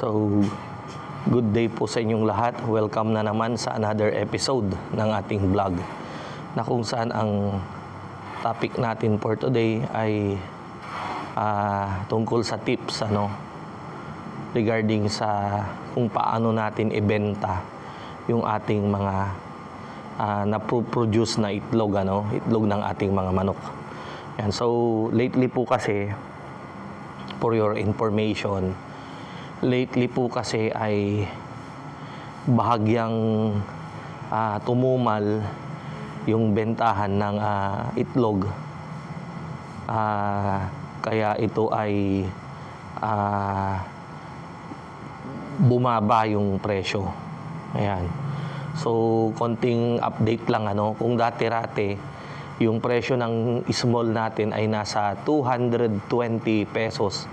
So, good day po sa inyong lahat. Welcome na naman sa another episode ng ating vlog na kung saan ang topic natin for today ay ah, tungkol sa tips ano regarding sa kung paano natin ibenta yung ating mga ah, na-produce na itlog ano, itlog ng ating mga manok. Yan. So, lately po kasi for your information, lately po kasi ay bahagyang ah, tumumal yung bentahan ng ah, itlog. Ah, kaya ito ay ah, bumaba yung presyo. Ayan. So, konting update lang ano, kung dati-rate yung presyo ng small natin ay nasa 220 pesos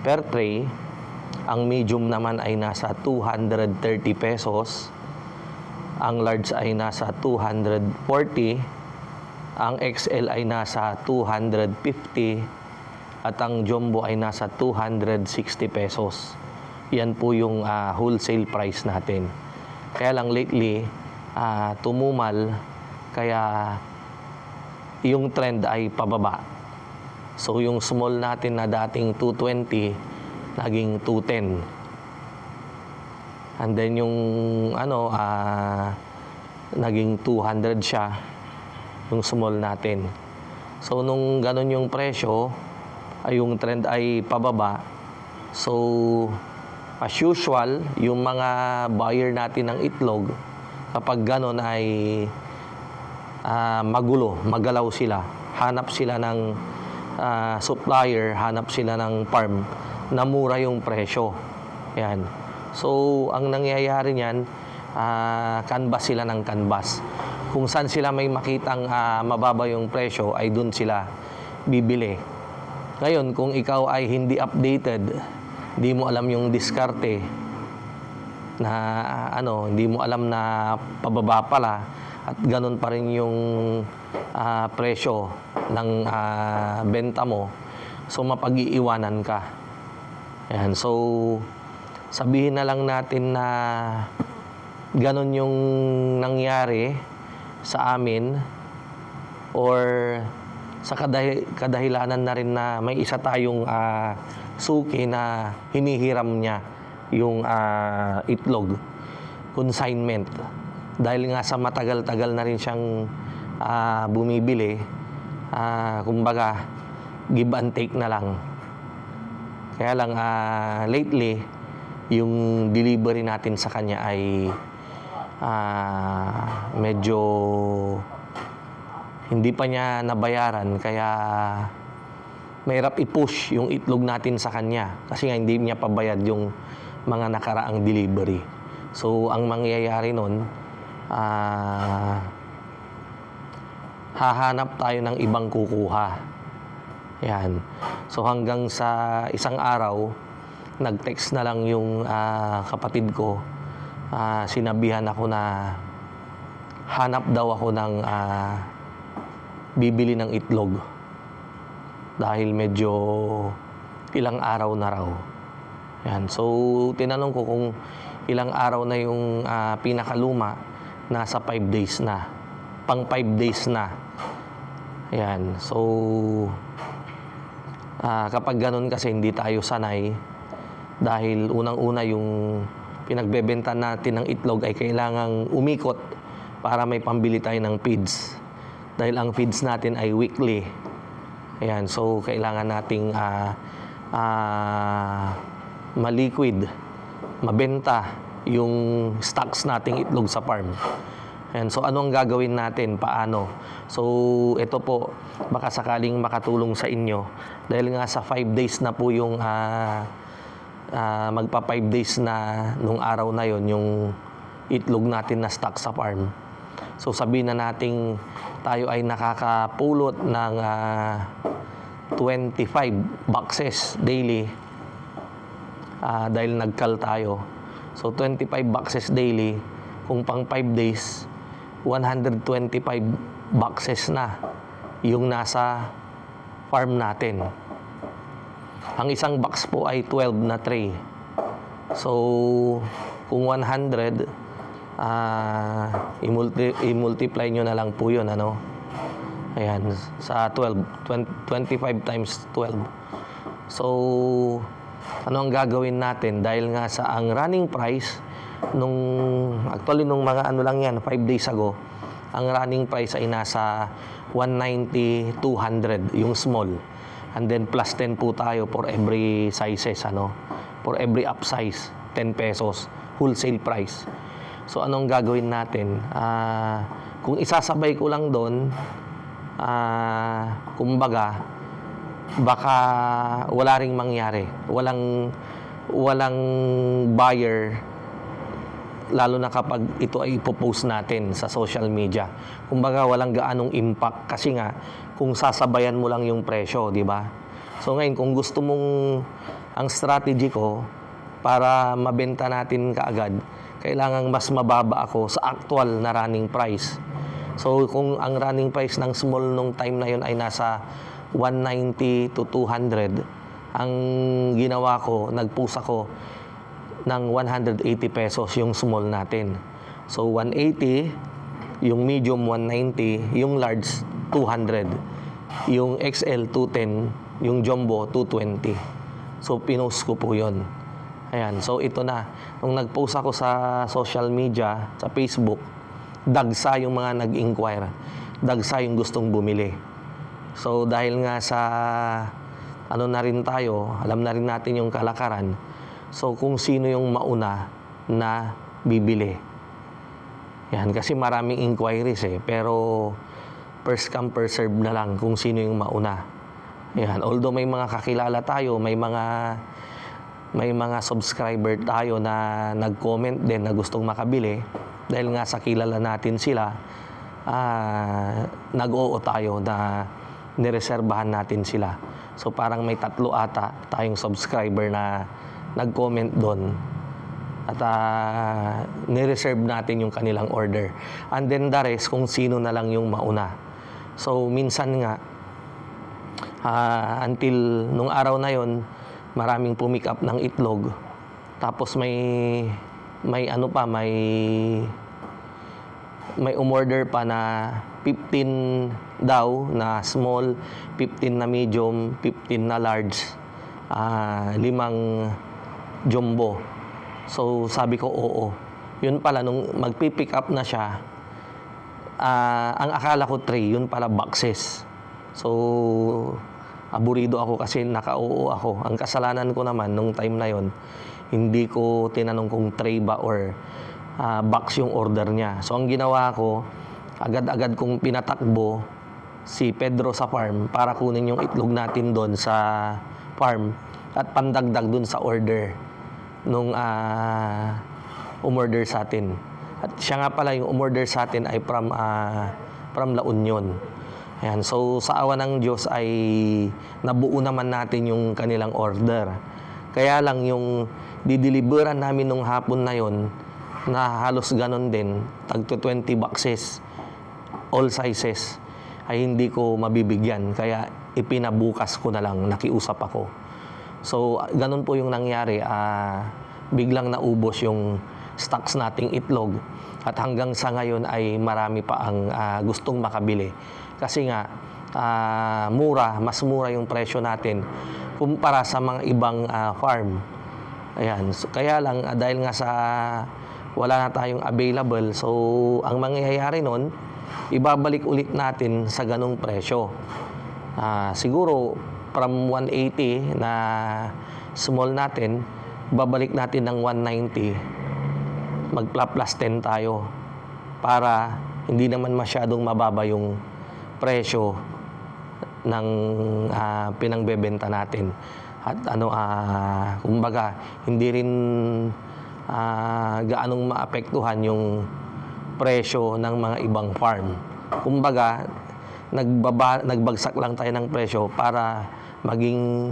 per tray. Ang medium naman ay nasa 230 pesos. Ang large ay nasa 240. Ang XL ay nasa 250. At ang jumbo ay nasa 260 pesos. Yan po yung ah, wholesale price natin. Kaya lang lately, ah, tumumal. Kaya yung trend ay pababa. So yung small natin na dating 220, naging 210. And then yung ano, ah, naging 200 siya, yung small natin. So nung ganun yung presyo, ay yung trend ay pababa. So as usual, yung mga buyer natin ng itlog, kapag ganun ay ah, magulo, magalaw sila. Hanap sila ng ah, supplier, hanap sila ng farm na mura yung presyo. Yan. So, ang nangyayari niyan, ah, canvas sila ng canvas. Kung saan sila may makitang ah, mababa yung presyo, ay dun sila bibili. Ngayon, kung ikaw ay hindi updated, hindi mo alam yung diskarte, na ano, hindi mo alam na pababa pala at ganun pa rin yung ah, presyo ng ah, benta mo. So mapag-iiwanan ka. Ayan, so sabihin na lang natin na ganun yung nangyari sa amin or sa kadahi- kadahilanan na rin na may isa tayong ah, suki na hinihiram niya yung ah, itlog consignment. Dahil nga sa matagal-tagal na rin siyang ah, bumibili ah, kumbaga give and take na lang kaya lang ah, lately yung delivery natin sa kanya ay ah, medyo hindi pa niya nabayaran kaya mahirap i-push yung itlog natin sa kanya kasi nga hindi niya pabayad yung mga nakaraang delivery. So, ang mangyayari nun, ah, hahanap tayo ng ibang kukuha. Yan. So, hanggang sa isang araw, nag-text na lang yung ah, kapatid ko. Ah, sinabihan ako na hanap daw ako ng ah, bibili ng itlog dahil medyo ilang araw na raw. Yan. So, tinanong ko kung ilang araw na yung ah, pinakaluma, nasa 5 days na. Pang 5 days na. Yan. So, ah, kapag ganun kasi hindi tayo sanay dahil unang-una yung pinagbebenta natin ng itlog ay kailangang umikot para may pambili tayo ng feeds. Dahil ang feeds natin ay weekly. Ayan, so kailangan nating ah ah, maliquid, mabenta yung stocks nating itlog sa farm. Ayan, so anong gagawin natin? Paano? So ito po, baka sakaling makatulong sa inyo. Dahil nga sa 5 days na po yung ah, ah, magpa 5 days na nung araw na yon yung itlog natin na stock sa farm. So sabihin na nating tayo ay nakakapulot ng ah, 25 boxes daily ah, dahil nagkal tayo. So 25 boxes daily, kung pang 5 days, 125 boxes na yung nasa farm natin. Ang isang box po ay 12 na tray. So, kung 100, ah i-multi, i-multiply nyo na lang po yun, ano? Ayan, sa 12, 20 25 times 12. So, ano ang gagawin natin? Dahil nga sa ang running price, nung, actually nung mga ano lang yan, 5 days ago, ang running price ay nasa 190, 200, yung small. And then plus 10 po tayo for every sizes, ano? For every upsize, 10 pesos, wholesale price. So anong gagawin natin? Ah, kung isasabay ko lang doon, ah, kumbaga, baka wala ring mangyari. Walang walang buyer lalo na kapag ito ay ipopost natin sa social media. Kumbaga walang gaanong impact kasi nga kung sasabayan mo lang yung presyo, di ba? So ngayon kung gusto mong ang strategy ko para mabenta natin kaagad, kailangan mas mababa ako sa actual na running price. So kung ang running price ng small nung time na yun ay nasa 190 to 200, ang ginawa ko, nagpusa ko ng 180 pesos yung small natin. So 180, yung medium 190, yung large 200, yung XL 210, yung jumbo 220. So pinost ko po yon. Ayan, so ito na. Nung nag-post ako sa social media, sa Facebook, dagsa yung mga nag-inquire. Dagsa yung gustong bumili. So dahil nga sa ano na rin tayo, alam na rin natin yung kalakaran. So kung sino yung mauna na bibili. Yan, kasi maraming inquiries eh. Pero first come, first serve na lang kung sino yung mauna. Yan, although may mga kakilala tayo, may mga may mga subscriber tayo na nag-comment din na gustong makabili dahil nga sa kilala natin sila ah, nag-oo tayo na nireserbahan natin sila. So parang may tatlo ata tayong subscriber na nag-comment doon at ah, nireserve natin yung kanilang order. And then the rest kung sino na lang yung mauna. So minsan nga ah, until nung araw na yon maraming pumick up ng itlog. Tapos may may ano pa, may may umorder pa na 15 daw na small, 15 na medium, 15 na large, ah, limang jumbo. So sabi ko oo. Yun pala nung magpi-pick up na siya, ah, ang akala ko tray, yun pala boxes. So aburido ako kasi naka-oo ako. Ang kasalanan ko naman nung time na yon, hindi ko tinanong kung tray ba or ah, box yung order niya. So ang ginawa ko, agad-agad kong pinatakbo si Pedro sa farm para kunin yung itlog natin doon sa farm at pandagdag doon sa order nung ah, umorder sa atin. At siya nga pala yung umorder sa atin ay from ah, from La Union. Ayan, so sa awa ng Diyos ay nabuo naman natin yung kanilang order. Kaya lang yung dideliveran namin nung hapon na yon na halos ganon din, tag to 20 boxes, all sizes, ay hindi ko mabibigyan. Kaya ipinabukas ko na lang, nakiusap ako. So, ganun po yung nangyari. ah, biglang naubos yung stocks nating itlog. At hanggang sa ngayon ay marami pa ang ah, gustong makabili. Kasi nga, ah, mura, mas mura yung presyo natin kumpara sa mga ibang ah, farm. Ayan. So, kaya lang, ah, dahil nga sa wala na tayong available, so ang mangyayari nun, ibabalik ulit natin sa ganong presyo. Ah, siguro, from 180 na small natin, babalik natin ng 190, magpla-plus 10 tayo para hindi naman masyadong mababa yung presyo ng ah, pinangbebenta natin. At ano, ah, kumbaga, hindi rin ah, gaanong maapektuhan yung presyo ng mga ibang farm. Kumbaga, nagbaba, nagbagsak lang tayo ng presyo para maging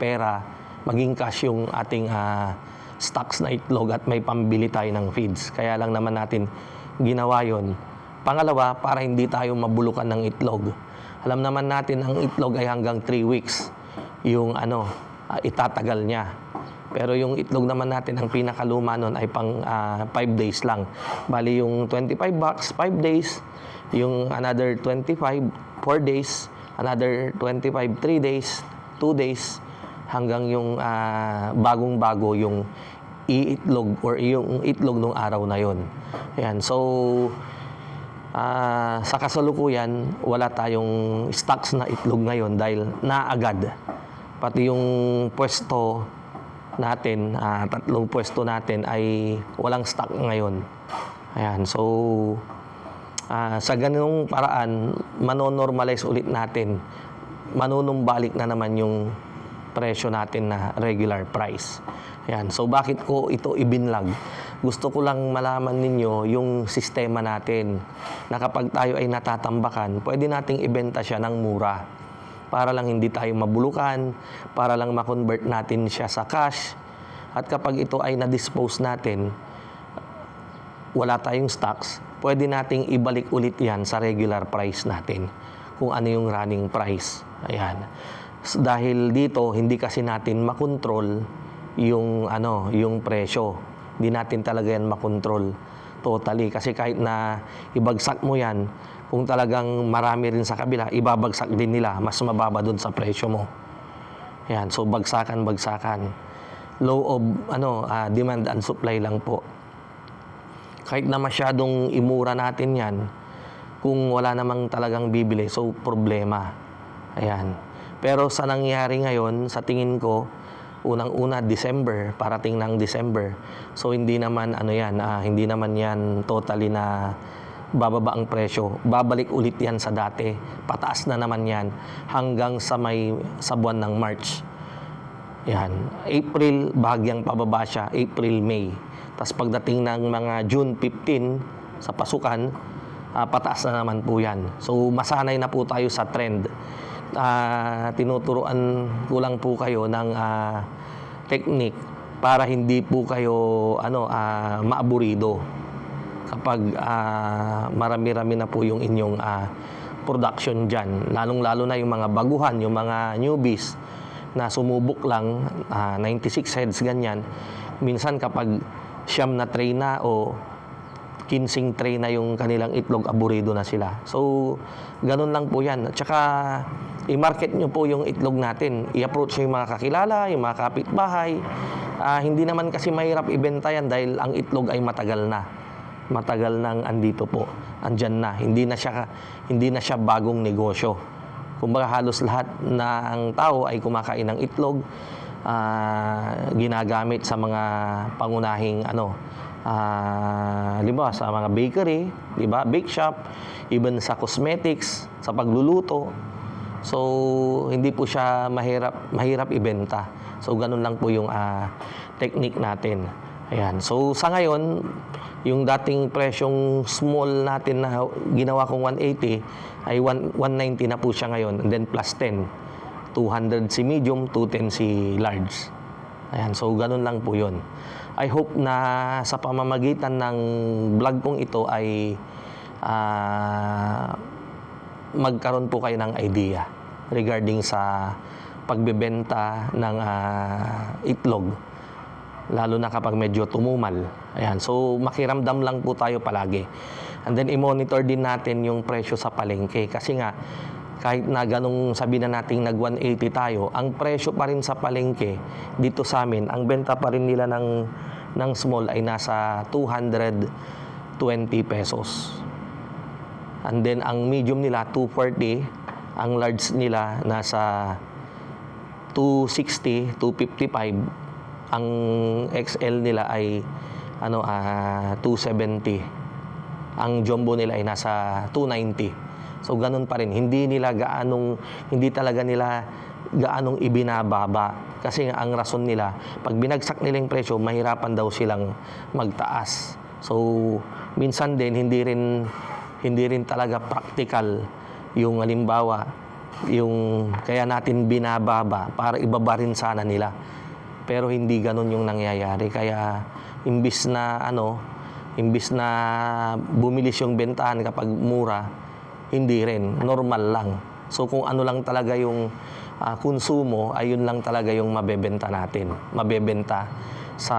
pera, maging cash yung ating ah, stocks na itlog at may pambili tayo ng feeds. Kaya lang naman natin ginawa yon. Pangalawa, para hindi tayo mabulukan ng itlog. Alam naman natin ang itlog ay hanggang 3 weeks yung ano, ah, itatagal niya. Pero yung itlog naman natin, ang pinakaluma nun ay pang 5 days lang. Bali yung 25 bucks, 5 days. Yung another 25, 4 days. Another 25, 3 days, 2 days. Hanggang yung ah, bagong-bago yung iitlog or yung itlog nung araw na yon. Ayan, so Ah, sa kasalukuyan, wala tayong stocks na itlog ngayon dahil naagad. Pati yung pwesto natin, ah, tatlong pwesto natin ay walang stock ngayon. Ayan, so ah, sa ganung paraan, manonormalize ulit natin. Manunumbalik na naman yung presyo natin na regular price. Ayan, so bakit ko ito ibinlag? Gusto ko lang malaman ninyo yung sistema natin na kapag tayo ay natatambakan, pwede nating ibenta siya ng mura para lang hindi tayo mabulukan, para lang ma-convert natin siya sa cash. At kapag ito ay na-dispose natin, wala tayong stocks, pwede nating ibalik ulit yan sa regular price natin kung ano yung running price. Ayan. S- dahil dito, hindi kasi natin makontrol yung ano, yung presyo. Hindi natin talaga yan makontrol totally kasi kahit na ibagsak mo yan, kung talagang marami rin sa kabila, ibabagsak din nila, mas mababa doon sa presyo mo. Yan, so bagsakan, bagsakan. Low of ano, ah, demand and supply lang po kahit na masyadong imura natin yan, kung wala namang talagang bibili, so problema. Ayan. Pero sa nangyari ngayon, sa tingin ko, unang-una December, parating ng December. So hindi naman ano yan, ah, hindi naman yan totally na bababa ang presyo. Babalik ulit yan sa dati. Pataas na naman yan hanggang sa may sa buwan ng March. Yan. April, bahagyang pababa siya. April, May. Tapos pagdating ng mga June 15 sa pasukan, ah, pataas na naman po yan. So masanay na po tayo sa trend. Ah, tinuturuan ko lang po kayo ng ah, technique para hindi po kayo ano ah, maaburido kapag ah, marami-rami na po yung inyong ah, production dyan. Lalong-lalo na yung mga baguhan, yung mga newbies na sumubok lang, ah, 96 heads ganyan. Minsan kapag siyam na tray na o 15 tray na yung kanilang itlog, aburido na sila. So, ganun lang po yan. At saka, i-market nyo po yung itlog natin. I-approach yung mga kakilala, yung mga kapitbahay. Ah, hindi naman kasi mahirap ibenta yan dahil ang itlog ay matagal na. Matagal nang andito po. Andyan na. Hindi na siya, hindi na siya bagong negosyo. Kumbaga halos lahat ng tao ay kumakain ng itlog, ah, ginagamit sa mga pangunahing ano, ah, halimbawa sa mga bakery, di ba? Bake shop, even sa cosmetics, sa pagluluto. So, hindi po siya mahirap mahirap ibenta. So, ganun lang po yung ah, technique natin. Ayan. So, sa ngayon, yung dating presyong small natin na ginawa kong 180 ay 1, 190 na po siya ngayon and then plus 10. 200 si medium, 210 si large. Ayan, so ganun lang po yun. I hope na sa pamamagitan ng vlog kong ito ay ah, magkaroon po kayo ng idea regarding sa pagbebenta ng ah, itlog lalo na kapag medyo tumumal. Ayan, so makiramdam lang po tayo palagi. And then i-monitor din natin yung presyo sa palengke kasi nga kahit na ganong sabi na nating nag 180 tayo, ang presyo pa rin sa palengke dito sa amin, ang benta pa rin nila ng ng small ay nasa 220 pesos. And then ang medium nila 240, ang large nila nasa 260, 255. Ang XL nila ay ano ah 270. Ang jumbo nila ay nasa 290. So ganun pa rin. Hindi nila gaanong hindi talaga nila gaanong ibinababa kasi nga ang rason nila pag binagsak nila yung presyo mahirapan daw silang magtaas. So minsan din hindi rin hindi rin talaga practical yung halimbawa yung kaya natin binababa para ibaba rin sana nila. Pero hindi ganun yung nangyayari. Kaya imbis na ano, imbis na bumilis yung bentahan kapag mura, hindi rin, normal lang. So kung ano lang talaga yung ah, konsumo, ayun lang talaga yung mabebenta natin. Mabebenta sa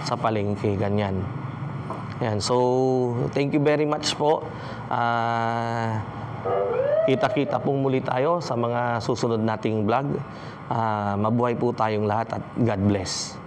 sa palengke, ganyan. Yan. So, thank you very much po. Ah, kita-kita pong muli tayo sa mga susunod nating vlog. Ah, mabuhay po tayong lahat at God bless.